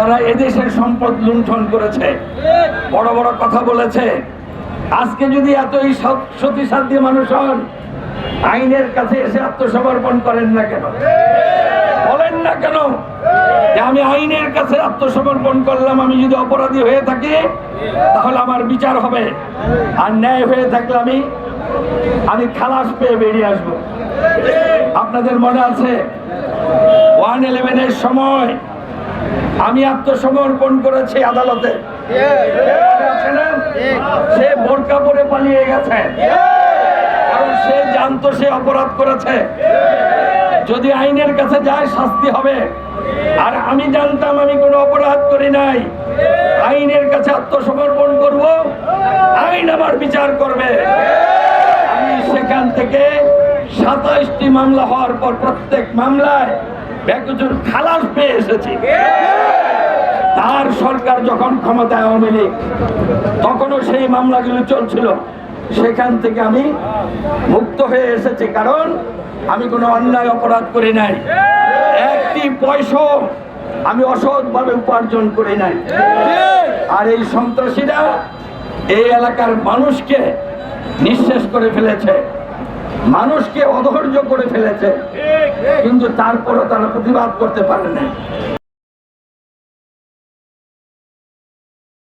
তারা এদেশের সম্পদ লুণ্ঠন করেছে। বড় বড় কথা বলেছে। আজকে যদি এতই সতীসাধ্য মানুষ হন, আইনের কাছে এসে আত্মসমর্পণ করেন না কেন? বলেন না কেন? যে আমি আইনের কাছে আত্মসমর্পণ করলাম, আমি যদি অপরাধী হয়ে থাকি, তাহলে আমার বিচার হবে। আর ন্যায় হয়ে থাকলে আমি আমি খালাস পেয়ে বেরিয়ে আসব। আপনাদের মনে আছে? ওয়ান ইলেভেনের সময় আমি আত্মসমর্পণ করেছি আদালতে? সে বোরকা পরে পালিয়ে গেছে। কারণ সে জানতো সে অপরাধ করেছে। যদি আইনের কাছে যায়, শাস্তি হবে। আর আমি জানতাম আমি কোনো অপরাধ করি নাই। আইনের কাছে আত্মসমর্পণ করব। আইন আমার বিচার করবে। আমি সেখান থেকে সাতাইশটি মামলা হওয়ার পর প্রত্যেক মামলায় বেকচুর খালাস পেয়ে এসেছি। তার সরকার যখন ক্ষমতায় আওয়ামী লীগ, তখনও সেই মামলাগুলো চলছিল। সেখান থেকে আমি মুক্ত হয়ে এসেছি, কারণ আমি কোনো অন্যায় অপরাধ করি নাই। একটি পয়সাও আমি অসৎভাবে উপার্জন করি নাই। আর এই সন্ত্রাসীরা এই এলাকার মানুষকে নিঃশেষ করে ফেলেছে। মানুষকে অধৈর্য করে ফেলেছে। কিন্তু তারপরও তারা প্রতিবাদ করতে পারে না